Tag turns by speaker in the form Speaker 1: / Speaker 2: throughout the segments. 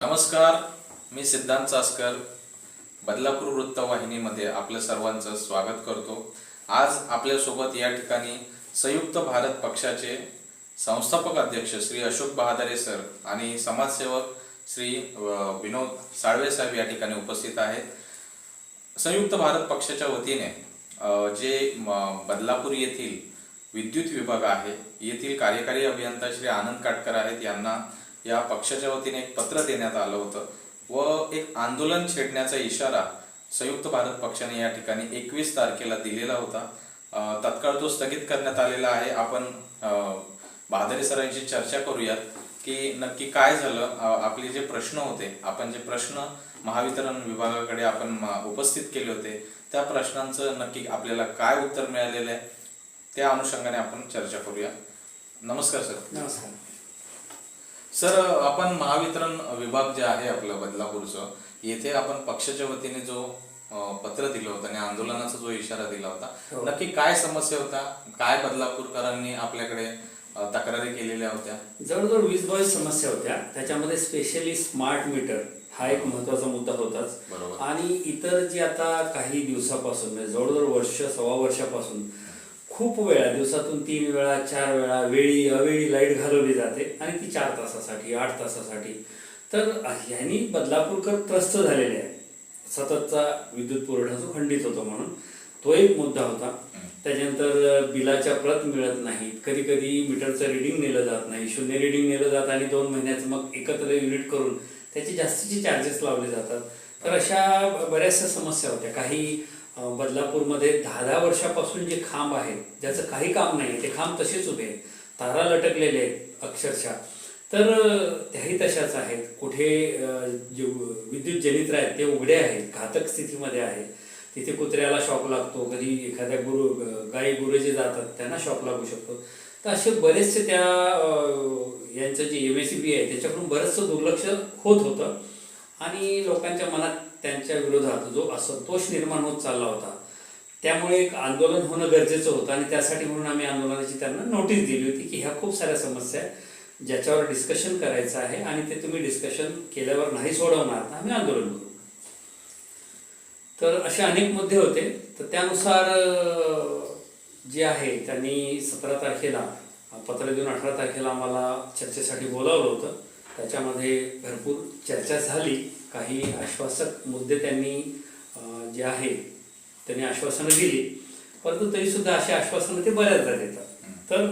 Speaker 1: नमस्कार मी सिद्धांत चासकर बदलापूर वृत्तवाहिनीमध्ये आपल्या सर्वांचं स्वागत करतो. आज आपल्यासोबत या ठिकाणी संयुक्त भारत पक्षाचे संस्थापक अध्यक्ष श्री अशोक बहादरे सर आणि समाजसेवक श्री विनोद साळवे साहेब या ठिकाणी उपस्थित आहेत. संयुक्त भारत पक्षाच्या वतीने जे बदलापूर येथील विद्युत विभाग आहे. येथील कार्यकारी अभियंता श्री आनंद काटकर आहेत. यांना या पक्षाच्या वतीने एक पत्र देण्यात आलं होतं व एक आंदोलन छेडण्याचा इशारा संयुक्त भारत पक्षाने या ठिकाणी एकवीस तारखेला दिलेला होता. तत्काळ तो स्थगित करण्यात आलेला आहे. आपण अ, बहादरे सरांशी चर्चा करूयात की नक्की काय झालं. आपले जे प्रश्न होते आपण जे प्रश्न महावितरण विभागाकडे आपण उपस्थित केले होते त्या प्रश्नांचं नक्की आपल्याला काय उत्तर मिळालेलं आहे? त्या अनुषंगाने आपण चर्चा करूया. नमस्कार सर.
Speaker 2: नमस्कार.
Speaker 1: सर आपण महावितरण विभाग जे आहे आपलं बदलापूरचं येथे आपण पक्षाच्या वतीने जो पत्र दिलं होतं आणि आंदोलनाचा जो इशारा दिला होता
Speaker 2: हो.
Speaker 1: नक्की काय समस्या होता काय बदलापूरकरांनी आपल्याकडे तक्रारी केलेल्या होत्या?
Speaker 2: जवळजवळ वीस बावीस समस्या होत्या. त्याच्यामध्ये स्पेशली स्मार्ट मीटर हा एक महत्त्वाचा मुद्दा होताच.
Speaker 1: बरोबर.
Speaker 2: आणि इतर जी आता काही दिवसापासून म्हणजे जवळजवळ वर्ष सव्वा वर्षापासून खूप वेळा दिवसातून तीन वेळा चार वेळा वेळी अवेळी लाइट घालवली जाते आणि ती चार तासासाठी आठ तासासाठी. तर ह्यांनी बदलापूरकर त्रस्त झालेले आहे सततचा विद्युत पुरवठा जो खंडित होतो म्हणून तो एक मुद्दा होता. त्याच्यानंतर बिलाच्या प्रत मिळत नाहीत. कधी कधी मीटरचं रिडिंग नेलं जात नाही. शून्य रिडिंग नेलं जात आणि दोन महिन्याचं मग एकत्र युनिट करून त्याचे जास्तीचे चार्जेस लावले जातात. तर अशा बऱ्याचशा समस्या होत्या. काही बदलापूरमध्ये दहा दहा वर्षापासून जे खांब आहेत ज्याचं काही काम नाही ते खांब तसेच उभे आहेत. तारा लटकलेले आहेत अक्षरशः. तर त्याही तशाच आहेत. कुठे जे विद्युत जनित्र आहेत ते उघडे आहेत घातक स्थितीमध्ये आहेत. तिथे कुत्र्याला शॉक लागतो कधी एखाद्या गुरु गाई गुरु जे जातात त्यांना शॉक लागू शकतो. तर असे बरेचसे त्या यांचं जे एम एस सी बी आहे त्याच्याकडून बरंचसं दुर्लक्ष होत होतं. आणि लोकांच्या मनात त्यांच्या विरोधात जो असंतोष निर्माण होत चालला होता त्यामुळे एक आंदोलन होणं गरजेचं होतं आणि त्यासाठी म्हणून आम्ही आंदोलनाची त्यांना नोटीस दिली होती की ह्या खूप साऱ्या समस्या आहेत ज्याच्यावर डिस्कशन करायचं आहे आणि ते तुम्ही डिस्कशन केल्यावर नाही सोडवणार. तर आम्ही आंदोलन करू. तर असे अनेक मुद्दे होते. तर त्यानुसार जे आहे त्यांनी सतरा तारखेला पत्र देऊन अठरा तारखेला आम्हाला चर्चेसाठी बोलावलं होतं. त्याच्यामध्ये भरपूर चर्चा झाली. काही आश्वासक मुद्दे त्यांनी जे आहे त्यांनी आश्वासनं दिली. परंतु तरीसुद्धा अशी आश्वासनं ते बऱ्याचदा देतात. तर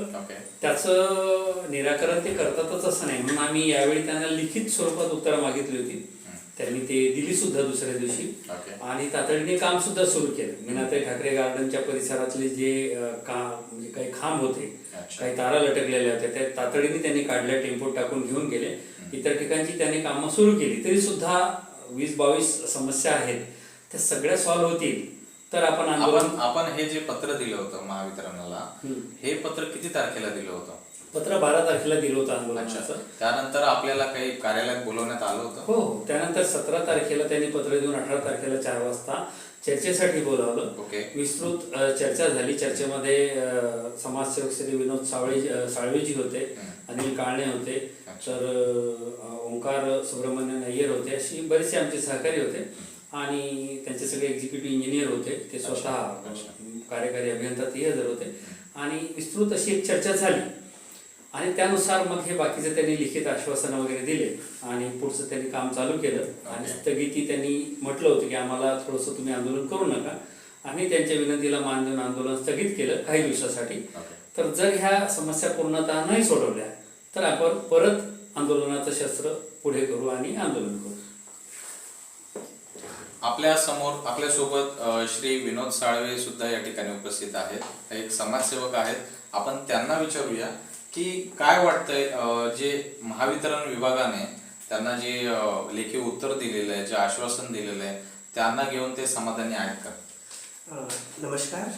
Speaker 2: त्याचं निराकरण ते करतातच असं नाही. म्हणून आम्ही यावेळी त्यांना लिखित स्वरूपात उत्तरं मागितली होती. त्यांनी ते दिली सुद्धा दुसऱ्या दिवशी. आणि तातडीने काम सुद्धा सुरू केलं. मीनाताई ठाकरे गार्डनच्या परिसरातले जे काम म्हणजे काही खांब होते. काही तारा लटकलेल्या होत्या त्या तातडीने त्यांनी काढल्या टेम्पो टाकून घेऊन गेले. इतर ठिकाणची त्यांनी कामं सुरू केली. तरी सुद्धा वीस बावीस समस्या आहेत. त्या सगळ्या सॉल्व्ह होतील. तर आपण आंदोलन
Speaker 1: आपण हे जे पत्र दिलं होतं महावितरणाला. हे पत्र किती तारखेला दिलं होतं?
Speaker 2: पत्र बारा तारखेला दिलं होतं आंदोलनाचं.
Speaker 1: त्यानंतर आपल्याला काही कार्यालयात बोलवण्यात आलं होतं?
Speaker 2: हो हो. त्यानंतर सतरा तारखेला त्यांनी पत्र देऊन अठरा तारखेला चार वाजता चर्चेसाठी बोलावलं.
Speaker 1: ओके.
Speaker 2: विस्तृत चर्चा झाली. चर्चेमध्ये समाजसेवक श्री विनोद सावळे साळवेजी होते अनिल काळणे होते. तर ओंकार सुब्रमण्य नय्यर होते. अशी बरेचसे आमचे सहकारी होते आणि त्यांचे सगळे एक्झिक्युटिव्ह इंजिनियर होते. ते स्वतः. कार्यकारी अभियंता ते हजर होते. आणि विस्तृत अशी एक चर्चा झाली. आणि त्यानुसार मग हे बाकीचे त्यांनी लिखित आश्वासनं वगैरे दिले आणि पुढचं त्यांनी काम चालू केलं. आणि. स्थगिती त्यांनी म्हटलं होतं की आम्हाला थोडंसं तुम्ही आंदोलन करू नका. आम्ही त्यांच्या विनंतीला मान देऊन आंदोलन स्थगित केलं काही दिवसासाठी. तर जर ह्या समस्या पूर्णतः नाही सोडवल्या तर आपण परत आंदोलनाचं शस्त्र पुढे करू आणि आंदोलन करू.
Speaker 1: आपल्यासमोर आपल्यासोबत श्री विनोद साळवे सुद्धा या ठिकाणी उपस्थित आहेत. एक समाजसेवक आहेत. आपण त्यांना विचारूया. की काय वाटतंय जे महावितरण विभागाने त्यांना जे लेखी उत्तर दिलेलं आहे जे आश्वासन दिलेलं आहे त्यांना घेऊन ते समाधानी आहेत का?
Speaker 3: नमस्कार.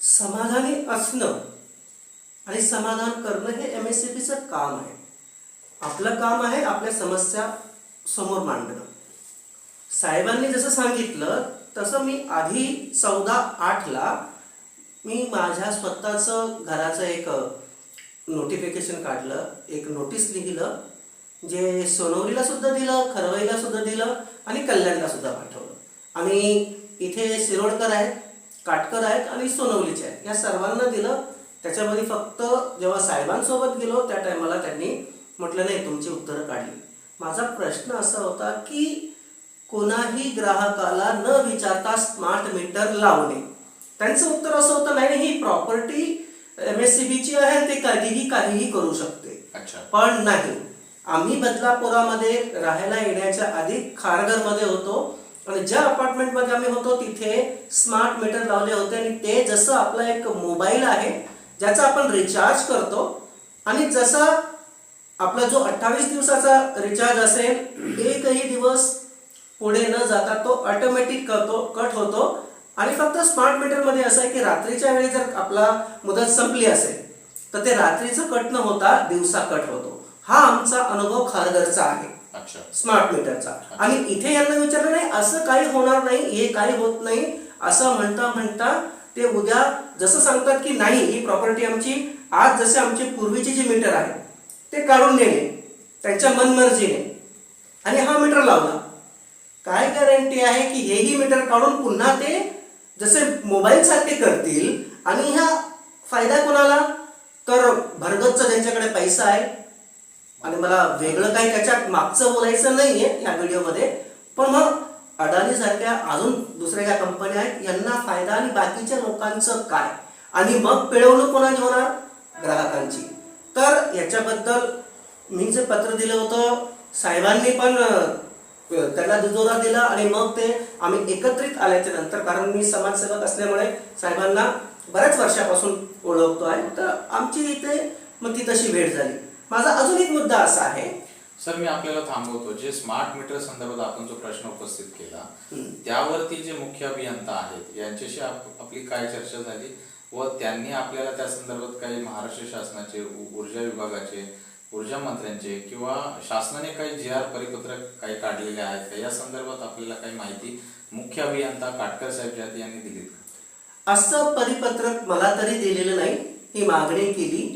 Speaker 3: समाधानी असणं आणि समाधान करणं हे एम एस सी बीचं काम आहे. आपलं काम आहे आपल्या समस्या समोर मांडणं. साहेबांनी जसं सांगितलं तसं मी आधी चौदा आठला मी माझ्या स्वतःचं घराचं एक नोटिफिकेशन काढलं. एक नोटीस लिहिलं जे सोनवलीला सुद्धा दिलं खरवईला सुद्धा दिलं आणि कल्याणला सुद्धा पाठवलं. आणि इथे शिरोडकर आहेत काटकर आहेत आणि सोनवलीचे आहेत. या सर्वांना दिलं. त्याच्यामध्ये फक्त जेव्हा साहेबांसोबत गेलो त्या टायमाला त्यांनी म्हटलं नाही तुमची उत्तरं काढली. माझा प्रश्न असा होता की कोणाही ग्राहकाला न विचारता स्मार्ट मीटर लावणे. त्यांचं उत्तर असं होतं नाही ही प्रॉपर्टी एम एस सी बीची आहे ते कधीही काहीही करू शकते.
Speaker 1: अच्छा.
Speaker 3: पण नाही. आम्ही बदलापुरामध्ये राहायला येण्याच्या आधी खारघरमध्ये होतो आणि ज्या अपार्टमेंटमध्ये आम्ही होतो तिथे स्मार्ट मीटर लावले होते आणि ते जसं आपला एक मोबाईल आहे ज्याचा आपण रिचार्ज करतो आणि जसा आपला जो अठ्ठावीस दिवसाचा रिचार्ज असेल एकही दिवस पुढे न जाता तो ऑटोमॅटिक करतो कट होतो. आणि फक्त स्मार्ट मीटरमध्ये असं आहे की रात्रीच्या वेळी जर आपला मुदत संपली असेल तर ते रात्रीचं कट न होता दिवसा कट होतो. हा आमचा अनुभव खारघरचा आहे. स्मार्ट मीटरचा. आणि इथे यांना विचारलं नाही असं काही होणार नाही हे काही होत नाही असं म्हणता म्हणता ते उद्या जसं सांगतात की नाही ही प्रॉपर्टी आमची आज जसे आमचे पूर्वीचे जे मीटर आहे ते काढून नेणे त्यांच्या मनमर्जीने. आणि हा मीटर लावला. काय गॅरंटी आहे की हेही मीटर काढून पुन्हा ते जसे मोबाईल सारखे करतील आणि ह्या फायदा कोणाला? तर भरगतचा ज्यांच्याकडे पैसा आहे. आणि मला वेगळं काही त्याच्यात मागचं बोलायचं नाहीये या व्हिडिओमध्ये. पण मग अडाणीसारख्या अजून दुसऱ्या ज्या कंपन्या आहेत यांना फायदा आणि बाकीच्या लोकांचं काय? आणि मग पिळवणूक कोणाची होणार? ग्राहकांची. तर याच्याबद्दल मी जे पत्र दिलं होतं साहेबांनी पण अं, त्याला दुजोरा दिला आणि मग ते आम्ही एकत्रित आल्याच्यानंतर कारण मी समाजसेवक असल्यामुळे साहेबांना बऱ्याच वर्षापासून ओळखतो आहे. तर आमची इथे मग ती तशी भेट झाली. माझा अजून एक मुद्दा असा आहे.
Speaker 1: सर मी आपल्याला थांबवतो. जे स्मार्ट मीटर संदर्भात आपण जो प्रश्न उपस्थित केला त्यावरती जे मुख्य अभियंता आहेत यांच्याशी आप- आपली काय चर्चा झाली व त्यांनी आपल्याला त्या संदर्भात काही महाराष्ट्र शासनाचे ऊर्जा विभागाचे ऊर्जा मंत्र्यांचे किंवा शासनाने काही जी आर परिपत्रक काही काढलेले आहेत का? या संदर्भात आपल्याला काही माहिती मुख्य अभियंता काटकर साहेब जाती यांनी दिली
Speaker 3: असं परिपत्रक मला तरी दिलेलं नाही ही मागणी केली.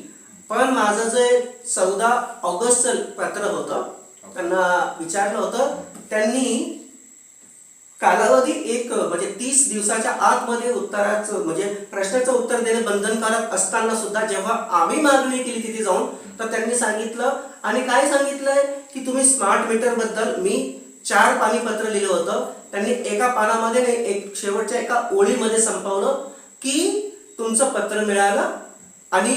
Speaker 3: पण माझं जे चौदा ऑगस्टचं पत्र होतं त्यांना विचारलं होतं त्यांनी कालावधी एक म्हणजे तीस दिवसाच्या आतमध्ये उत्तराचं म्हणजे प्रश्नाचं उत्तर देणे बंधनकारक असताना सुद्धा जेव्हा आम्ही मागणी केली तिथे जाऊन तर त्यांनी सांगितलं आणि काय सांगितलंय? की तुम्ही स्मार्ट मीटरबद्दल मी चार पाणी पत्र लिहिलं होतं. त्यांनी एका पानामध्ये नाही, एक शेवटच्या एका ओळीमध्ये संपवलं की तुमचं पत्र मिळालं आणि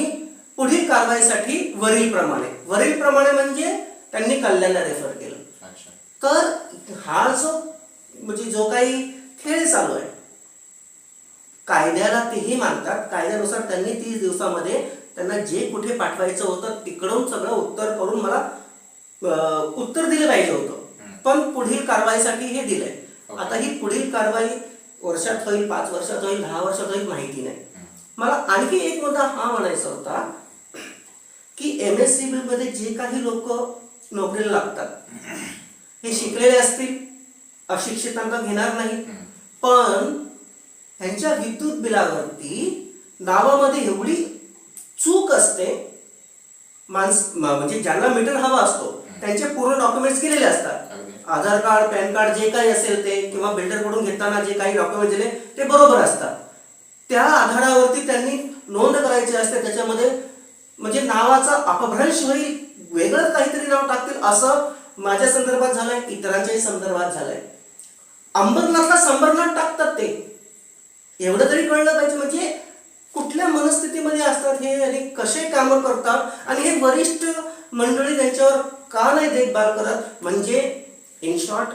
Speaker 3: पुढील कारवाईसाठी वरील प्रमाणे. वरील प्रमाणे म्हणजे त्यांनी कल्याणला रेफर केलं. तर हा जो म्हणजे जो काही खेळ चालू आहे कायद्याला तेही मानतात. कायद्यानुसार त्यांनी तीस दिवसामध्ये त्यांना जे कुठे पाठवायचं होतं तिकडून सगळं उत्तर करून मला उत्तर दिलं पाहिजे होतं. पण पुढील कारवाईसाठी हे दिलंय. आता ही पुढील कारवाई वर्षात होईल पाच वर्षात होईल दहा वर्षात होईल माहिती नाही. मला आणखी एक मुद्दा हा म्हणायचा होता की एम एस सी बी मध्ये जे काही लोक नोकरीला लागतात हे शिकलेले असतील. अशिक्षितांना घेणार नाही. पण ह्यांच्या विद्युत बिलावरती नावामध्ये एवढी चूक असते माणस म्हणजे ज्यांना मीटर हवा असतो त्यांचे पूर्ण डॉक्युमेंट्स केलेले असतात. आधार कार्ड पॅन कार्ड जे काही असेल ते किंवा बिल्डरकडून घेताना जे काही डॉक्युमेंट दिले ते बरोबर असतात. त्या आधारावरती त्यांनी नोंद करायची असते त्याच्यामध्ये म्हणजे नावाचा अपभ्रंश होईल वेगळंच काहीतरी नाव टाकतील असं माझ्या संदर्भात झालंय इतरांच्याही संदर्भात झालंय. अंबरनाथला संबरनाथ टाकतात ते. एवढं तरी कळलं पाहिजे म्हणजे कुठल्या मनस्थितीमध्ये असतात हे आणि कसे कामं करतात आणि हे वरिष्ठ मंडळी त्यांच्यावर का नाही देखभाल करत? म्हणजे इन शॉर्ट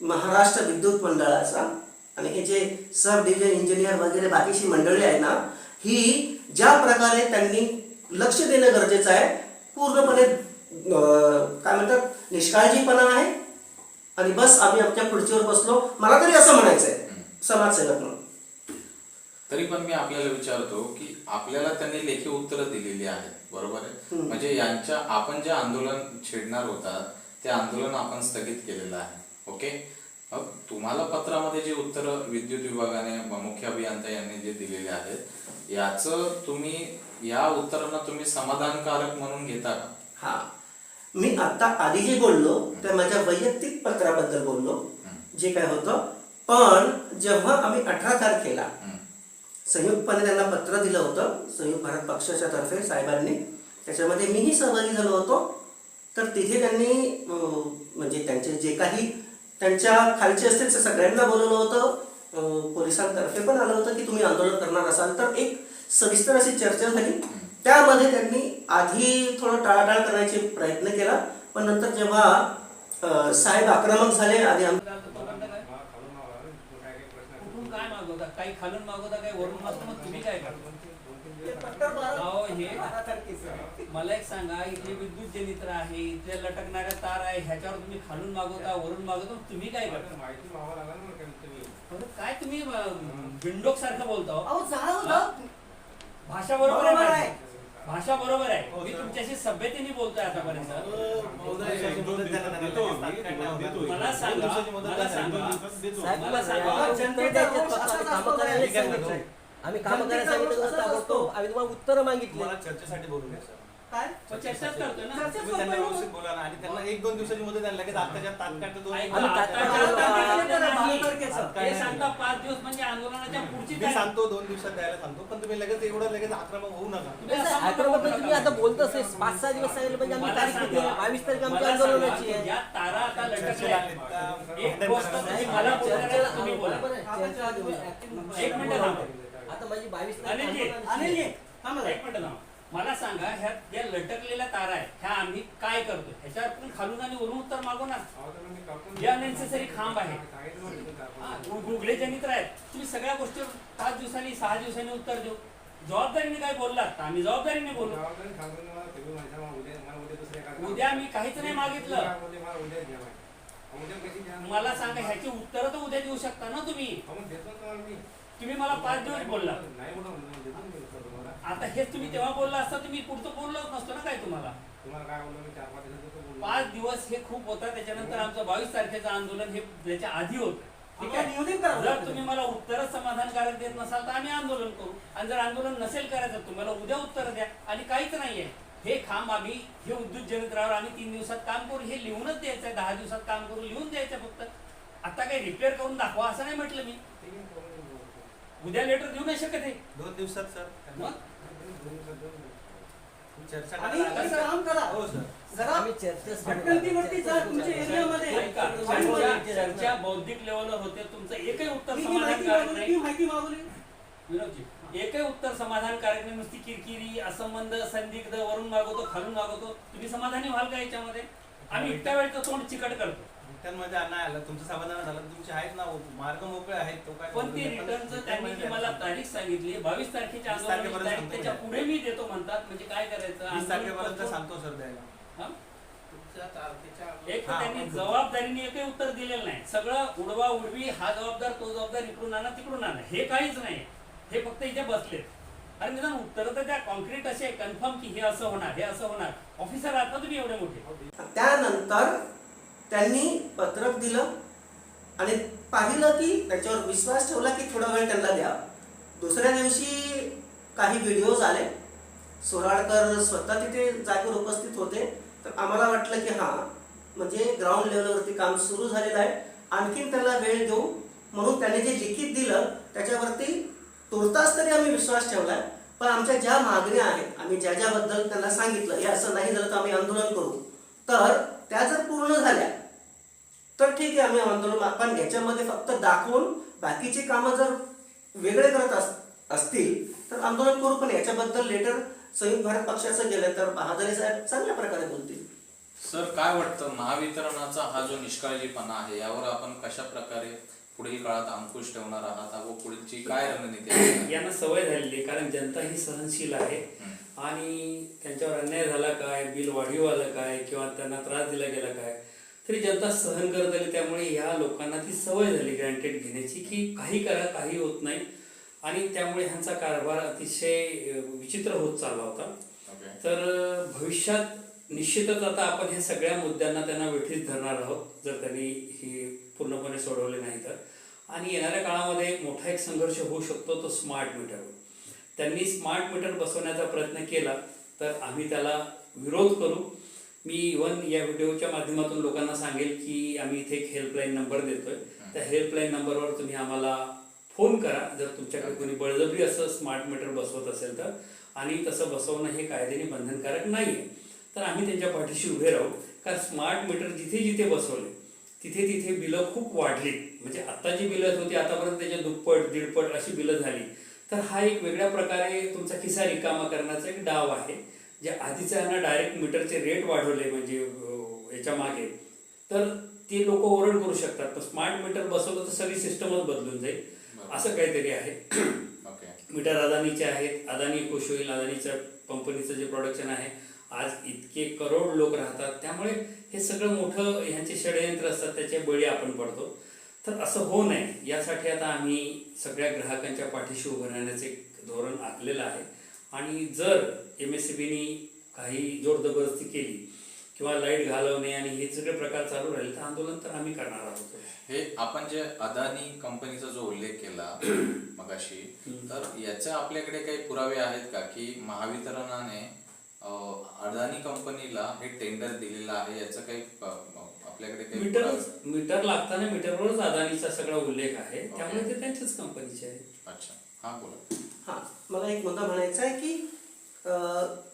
Speaker 3: महाराष्ट्र विद्युत मंडळाचा आणि हे जे सब डिव्हिजन इंजिनियर वगैरे बाकीची मंडळी आहे ना ही ज्या प्रकारे त्यांनी लक्ष देणं गरजेचं आहे पूर्णपणे काय म्हणतात निष्काळजीपणा आहे आणि बस आम्ही आमच्या खुर्चीवर बसलो. मला तरी असं म्हणायचंय. समाजसेवक म्हणून.
Speaker 1: तरी पण मी आपल्याला विचारतो की आपल्याला त्यांनी लेखी उत्तरं दिलेली आहेत. बरोबर आहे. म्हणजे यांच्या आपण जे आंदोलन छेडणार होता ते आंदोलन आपण स्थगित केलेलं आहे. ओके? मग तुम्हाला पत्रामध्ये जे उत्तर विद्युत विभागाने मुख्य अभियंता यांनी जे दिलेले आहेत याचं तुम्ही या उत्तरांना तुम्ही समाधानकारक म्हणून घेता का?
Speaker 3: हा. मी आता आधी जे बोललो ते माझ्या वैयक्तिक पत्राबद्दल बोललो जे काय होतं. पण जेव्हा आम्ही अठरा तारखेला. संयुक्तपणे त्यांना पत्र दिलं होतं संयुक्त भारत पक्षाच्या तर्फे साहेबांनी त्याच्यामध्ये मीही सहभागी झालो होतो. तर तिथे त्यांनी म्हणजे त्यांचे जे काही त्यांच्या खालचे असतील ते सगळ्यांना बोलवलं होतं. पोलिसांतर्फे पण आलं होतं की तुम्ही आंदोलन करणार असाल. तर एक सविस्तर अशी चर्चा झाली. त्यामध्ये त्यांनी आधी थोडं टाळाटाळ करण्याचे प्रयत्न केला पण नंतर जेव्हा साहेब आक्रमक झाले आधी
Speaker 4: काय मागवता काही खालून मागवता काही वरून मागवता मग तुम्ही काय हे मला एक सांगा इथले विद्युत जनित्र आहे इथले लटकणाऱ्या तार आहे ह्याच्यावर तुम्ही खालून मागवता वरून मागवता मग तुम्ही काय करता काय तुम्ही बिंडोक सारखं बोलता हो? भाषा बरोबर. आहे. भाषा बरोबर आहे. मी तुमच्याशी सभ्यतेने बोलतोय आतापर्यंत. मला सांगा मला सांगा. मला?
Speaker 5: आम्ही
Speaker 6: काम करायला सांगितलं आम्ही तुम्हाला उत्तर मागितले.
Speaker 5: चर्चेसाठी बोलू सर.
Speaker 6: काय
Speaker 4: चर्चाच करतोय ना
Speaker 5: तुम्ही त्यांना व्यवस्थित बोला ना आणि त्यांना एक दोन दिवसाची मुदत द्यायला लगेच आत्ताच्या तात्काळ तर दोन
Speaker 4: ऐका,
Speaker 6: आम्ही तात्काळ.
Speaker 4: तात्काळ. हे सांगता पाच दिवस म्हणजे आंदोलनाच्या पुढची
Speaker 5: मी
Speaker 4: तारीख.
Speaker 5: सांगतो दोन दिवसात द्यायला सांगतो पण तुम्ही लगेच एवढं लगेच आक्रमक होऊ नका
Speaker 4: तुम्ही असं म्हणू
Speaker 6: आक्रमक
Speaker 4: नका.
Speaker 6: तुम्ही आता बोलतोच आहे. पाच सहा दिवस सांगितलं म्हणजे आम्ही
Speaker 4: मला
Speaker 6: तारीख किती आहे?
Speaker 4: सांगा,
Speaker 6: बावीस तारीख आमची
Speaker 4: मला
Speaker 6: आंदोलनाची
Speaker 4: सांगा,
Speaker 6: आहे
Speaker 4: या तारा आता लटकल्या आहेत. एक गोष्ट तुम्ही
Speaker 6: नाही,
Speaker 4: मला बोलताना
Speaker 6: चर्चेला-
Speaker 4: तुम्ही बोला
Speaker 6: बरोबर आहे. चर्चेला तुम्ही active
Speaker 4: एक मिनिट थांबा.
Speaker 6: आता माझी बावीस
Speaker 4: अनिलजी,
Speaker 6: तारीख
Speaker 4: एक मिनिट थांबा. मला सांगा ह्या ज्या लटकलेल्या तारा आहेत ह्या आम्ही काय करतो ह्याच्यावर पण खालून आणि वरून उत्तर मागू ना जे अननेसेसरी खांब आहे हा, गुगले जनित्र आहेत. तुम्ही सगळ्या गोष्टी पाच दिवसांनी सहा दिवसांनी उत्तर देऊ. जबाबदारीने काय बोललात? तर आम्ही जबाबदारीने बोलू उद्या मी काहीच नाही मागितलं. मला सांगा ह्याची उत्तर तर उद्या देऊ शकता ना तुम्ही? तुम्ही मला पाच दिवस बोलला आता हेच तुम्ही तेव्हा बोलला असता तुम्ही पुढचं बोललोच नसतो ना काय तुम्हाला? पाच दिवस हे खूप होता त्याच्यानंतर आमचं बावीस तारखेचं आंदोलन हे त्याच्या आधी होत. ठीक आहे?
Speaker 6: नियोजन
Speaker 4: जर. तुम्ही मला उत्तरच समाधानकारक देत नसाल तर आम्ही आंदोलन करू. आणि जर आंदोलन नसेल करायचं तुम्हाला उद्या उत्तर द्या. आणि काहीच नाहीये. हे खांब आम्ही हे विद्युत जनित्रावर आम्ही तीन दिवसात काम करू. हे लिहूनच द्यायचं आहे दहा दिवसात काम करू लिहून द्यायचं फक्त. आता काही रिपेअर करून दाखवा असं नाही म्हटलं मी. उद्या लेटर देऊ नाही शकत हे.
Speaker 5: दोन दिवसात सर.
Speaker 4: मग?
Speaker 5: चर्चा
Speaker 6: आणि
Speaker 5: करा.
Speaker 6: एक काम करा.
Speaker 5: हो सर.
Speaker 6: जरा भटकंतीवरती जा तुमच्या एरियामध्ये.
Speaker 4: ऐका,
Speaker 6: आणि
Speaker 4: चर्चा चर्चा बौद्धिक लेवलवर होते. तुमचं एकही उत्तर
Speaker 6: मी ही माहिती
Speaker 4: समाधानकारक
Speaker 6: मागवली
Speaker 4: नाही.
Speaker 6: मी माहिती मागवली.
Speaker 4: विनोदजी एकही उत्तर समाधानकारक नाही. नुसती किरकिरी असंबंध संदिग्ध वरून मागवतो खालून मागवतो. तुम्ही समाधानी व्हाल का याच्यामध्ये? आम्ही इतक्या वेळचं तोंड चिकट करतो.
Speaker 5: रिटर्नमध्ये नाही आलं तुमचं समाधान झालं तुमचे आहेत ना मार्ग मोकळे आहेत तो काय
Speaker 4: पण ते रिटर्नचं त्यांनी जी मला तारीख सांगितली बावीस तारखेच्या
Speaker 5: वीस तारखेपर्यंत
Speaker 4: तारीख
Speaker 5: सांगतो
Speaker 4: त्याच्या
Speaker 5: मी.
Speaker 4: पुढे मी देतो म्हणतात म्हणजे काय करायचं?
Speaker 5: वीस
Speaker 4: आंदोलन
Speaker 5: तारखेपर्यंत
Speaker 4: करतो.
Speaker 5: सांगतो सर द्यायला.
Speaker 4: हा? एक तर
Speaker 5: हा,
Speaker 4: त्यांनी जबाबदारीने एकही उत्तर दिलेलं नाही. सगळं उडवा उडवी हा जबाबदार तो जबाबदार इकडून आणा तिकडून आणा. हे काहीच नाही. हे फक्त इथे बसलेत. अरे निदान उत्तर तर त्या कॉन्क्रीट असे कन्फर्म की हे असं होणार हे असं होणार. ऑफिसर आहात ना तुम्ही एवढे मोठे?
Speaker 3: त्यानंतर त्यांनी पत्रक दिलं आणि पाहिलं की त्याच्यावर विश्वास ठेवला की थोडा वेळ त्यांना द्या. दुसऱ्या दिवशी काही व्हिडिओज आले. सोराळकर स्वतः तिथे जागेवर उपस्थित होते. तर आम्हाला वाटलं की हां म्हणजे ग्राउंड लेवलवरती काम सुरू झालेलं आहे. आणखीन त्याला वेळ देऊ. म्हणून त्याने जे लिखित दिलं त्याच्यावरती तुर्तास तरी आम्ही विश्वास ठेवला पण आमच्या ज्या मागण्या आहेत आम्ही ज्या ज्याबद्दल त्यांना सांगितलं हे असं नाही झालं तर आम्ही आंदोलन करू. तर त्या जर पूर्ण झाल्या तर ठीक आहे आम्ही आंदोलन पण याच्यामध्ये फक्त दाखवून बाकीची कामं जर वेगळे करत अस असतील तर आंदोलन करू. पण याच्याबद्दल लेटर संयुक्त भारत पक्षाचं गेलं तर बहादरे साहेब चांगल्या प्रकारे बोलतील.
Speaker 1: सर काय वाटतं? महावितरणाचा हा जो निष्काळजीपणा आहे यावर आपण कशा प्रकारे पुढील काळात अंकुश ठेवणार आहात? व पुढची काय रणनीती आहे?
Speaker 4: यांना सवय झालेली आहे कारण जनता ही सहनशील आहे. आणि त्यांच्यावर अन्याय झाला काय? बिल वाढीव आलं काय? किंवा त्यांना त्रास दिला गेला काय? तरी जनता सहन करत आली त्यामुळे या लोकांना ती सवय झाली ग्रँटेड घेण्याची की काही करा काही होत नाही. आणि त्यामुळे ह्यांचा कारभार अतिशय विचित्र होत चालला होता. तर भविष्यात निश्चितच आता आपण हे सगळ्या मुद्द्यांना त्यांना वेठीस धरणार आहोत जर त्यांनी हे पूर्णपणे सोडवले नाही तर. आणि येणाऱ्या काळामध्ये मोठा एक संघर्ष होऊ शकतो तो स्मार्ट मीटरवर
Speaker 2: त्यांनी स्मार्ट मीटर बसवण्याचा प्रयत्न केला तर आम्ही त्याला विरोध करू. मी इवन या व्हिडिओच्या माध्यमातून लोकांना सांगेल की आम्ही इथे एक हेल्पलाईन नंबर देतोय. त्या हेल्पलाईन नंबरवर तुम्ही आम्हाला फोन करा. जर तुमच्याकडे कोणी बळजबरी असं स्मार्ट मीटर बसवत असेल तर. आणि तसं बसवणं हे कायद्याने बंधनकारक नाही आहे तर आम्ही त्यांच्या पाठीशी उभे राहू. कारण स्मार्ट मीटर जिथे जिथे बसवले तिथे तिथे बिलं खूप वाढली म्हणजे आता जी बिलं होती आतापर्यंत त्याच्या दुप्पट दीडपट अशी बिलं झाली. तर हा एक वेगळ्या प्रकारे तुमचा खिसा रिकामा करण्याचा एक डाव आहे. जे आधीच्या ह्यांना डायरेक्ट मीटरचे रेट वाढवले म्हणजे याच्या मागे. तर ते लोक ओरड करू शकतात. पण स्मार्ट मीटर बसवलं तर सगळी सिस्टमच बदलून जाईल. असं काहीतरी आहे. मीटर अदानीचे आहेत. अदानी खुश होईल. अदानीच्या कंपनीचं जे प्रोडक्शन आहे आज इतके करोड लोक राहतात. त्यामुळे हे सगळं मोठं ह्यांचे षडयंत्र असतात. त्याचे बळी आपण पडतो. तर असं होऊ नये यासाठी आता आम्ही सगळ्या ग्राहकांच्या पाठीशी उभं राहण्याचे एक धोरण आखलेलं आहे. आणि जर एम एस सी बीनी काही जोरजबरदस्ती केली किंवा लाइट घालवणे आणि हे सगळे प्रकार चालू राहिले तर आंदोलन तर आम्ही करणार आहोत.
Speaker 1: हे आपण जे अदानी कंपनीचा जो उल्लेख केला मगाशी तर याचे आपल्याकडे काही पुरावे आहेत का की महावितरणाने अदानी कंपनीला हे टेंडर दिलेलं आहे? याचं काही आपल्याकडे काही
Speaker 2: मीटर मीटर लागताना मीटरवरच अदानीचा सगळा उल्लेख आहे. त्यामुळे ते त्यांच्याच कंपनीचे आहे
Speaker 1: अच्छा. हा बोला.
Speaker 3: हा मला एक मुद्दा म्हणायचा आहे की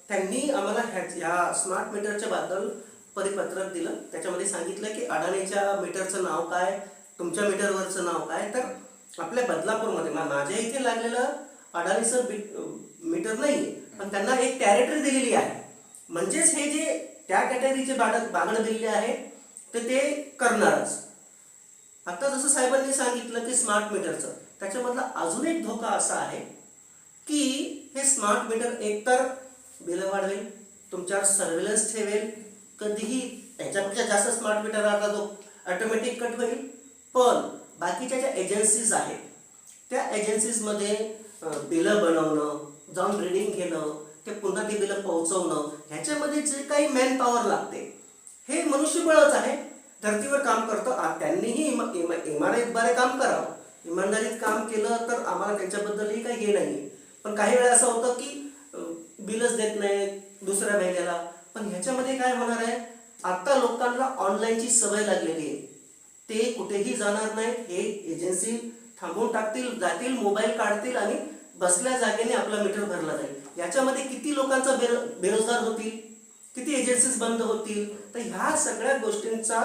Speaker 3: त्यांनी आम्हाला ह्या ह्या स्मार्ट मीटरच्या बद्दल परिपत्रक दिलं. त्याच्यामध्ये सांगितलं की अडाणीच्या मीटरचं नाव काय तुमच्या मीटरवरचं नाव काय. तर आपल्या बदलापूरमध्ये माझ्या इथे लागलेलं अडाणीचं मीटर नाही पण त्यांना एक टॅरिटरी दिलेली आहे. म्हणजेच हे जे त्या कॅटेगरीचे बाड बागणं दिलेले आहे तर ते करणारच. आता जसं साहेबांनी सांगितलं की स्मार्ट मीटरचं त्याच्यामधला अजून एक धोका असा आहे की हे स्मार्ट मीटर एकतर बिलं वाढवेल तुमच्यावर सर्वेलन्स ठेवेल कधीही त्याच्यापेक्षा जास्त स्मार्ट मीटर राहता तो ऑटोमॅटिक कट होईल. पण बाकीच्या ज्या एजन्सीज आहेत त्या एजन्सीजमध्ये बिलं बनवणं जाऊन रिडिंग घेणं ते पुन्हा ती बिलं पोहोचवणं ह्याच्यामध्ये जे काही मॅन पॉवर लागते हे मनुष्यबळच आहे. धर्तीवर काम करतो त्यांनीही त्यांनीही इमा- इमा- इमारतीद्वारे काम करावं. इमानदारीत काम केलं तर आम्हाला त्यांच्याबद्दलही काही हे नाही पण काही वेळा असं होतं की बिलच देत नाही दुसऱ्या महिन्याला. पण ह्याच्यामध्ये काय होणार आहे? आता लोकांना ऑनलाईनची सवय लागलेली आहे. ते कुठेही जाणार नाहीत. हे एजन्सी थांबवून टाकतील जातील मोबाईल काढतील आणि बसल्या जागेने आपला मीटर भरला जाईल. याच्यामध्ये किती लोकांचा बेरो बेरोजगार होतील? किती एजन्सीज बंद होतील? तर ह्या सगळ्या गोष्टींचा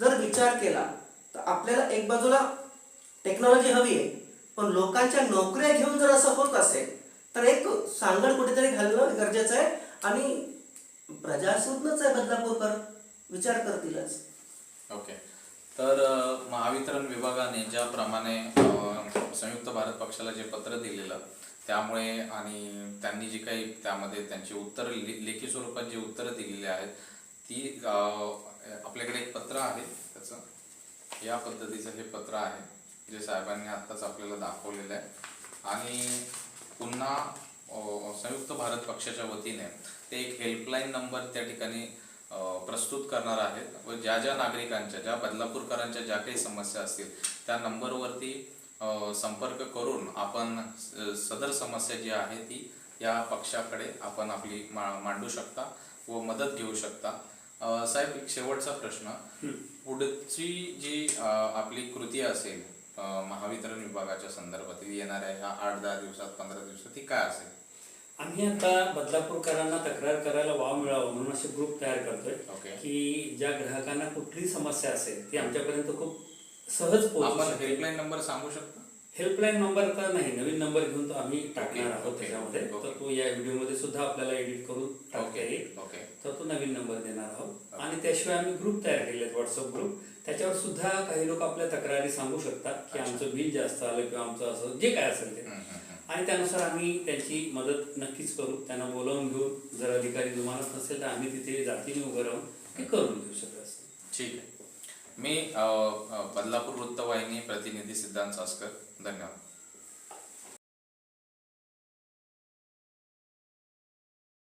Speaker 3: जर विचार केला तर आपल्याला एक बाजूला टेक्नॉलॉजी हवी आहे. पण लोकांच्या नोकऱ्या घेऊन जर असं होत असेल तर एक सांगड कुठेतरी घालणं गरजेचं आहे. आणि प्रजासूनच आहे बदलापूरकर. विचार करतीलच.
Speaker 1: ओके. तर महावितरण विभागाने ज्याप्रमाणे संयुक्त भारत पक्षाला जे पत्र दिलेलं त्यामुळे आणि त्यांनी जी काही त्यामध्ये त्यांची उत्तर लेखी स्वरूपात जी उत्तरं दिलेली आहेत ती आपल्याकडे एक पत्र आहे त्याचं. या पद्धतीचं हे पत्र आहे जे साहेबांनी आत्ताच आपल्याला दाखवलेलं आहे. आणि पुन्हा संयुक्त भारत पक्षाच्या वतीने ते एक हेल्पलाईन नंबर त्या ठिकाणी प्रस्तुत करणार आहेत. व ज्या ज्या नागरिकांच्या ज्या बदलापूरकरांच्या ज्या काही समस्या असतील त्या नंबरवरती संपर्क करून आपण सदर समस्या जी आहे ती या पक्षाकडे आपण आपली मा- मांडू शकता व मदत घेऊ शकता. साहेब एक शेवटचा प्रश्न. पुढची जी आपली कृती असेल महावितरण विभागाच्या संदर्भातील येणाऱ्या ह्या आठ दहा दिवसात पंधरा दिवसात ती काय असेल?
Speaker 2: आम्ही आता बदलापूरकरांना तक्रार करायला वाव मिळावा म्हणून असे ग्रुप तयार करतोय. की ज्या ग्राहकांना कुठली समस्या असेल ती आमच्यापर्यंत खूप सहज पोहोचू
Speaker 1: आपण हेल्पलाईन नंबर सांगू शकता?
Speaker 2: हेल्पलाईन नंबर तर नाही नवीन नंबर घेऊन तो आम्ही टाकणार आहोत त्याच्यामध्ये. तर तो या व्हिडिओमध्ये सुद्धा आपल्याला एडिट करून टाकता. येईल
Speaker 1: ओके.
Speaker 2: तर तो नवीन नंबर देणार आहोत. आणि त्याशिवाय आम्ही ग्रुप तयार केले आहेत व्हॉट्सअप ग्रुप त्याच्यावर सुद्धा काही लोक आपल्या तक्रारी सांगू शकतात की. आमचं बिल जास्त आलं किंवा आमचं असं जे काय असेल ते. आणि त्यानुसार आम्ही त्यांची मदत नक्कीच करू. त्यांना बोलावून घेऊ. जर अधिकारी जुमानत नसेल तर आम्ही तिथे जातीने उभं राहून ते करून घेऊ सगळं असं
Speaker 1: ठीक आहे. मी बदलापूर वृत्तवाहिनी प्रतिनिधी सिद्धांत सासकर. धन्यवाद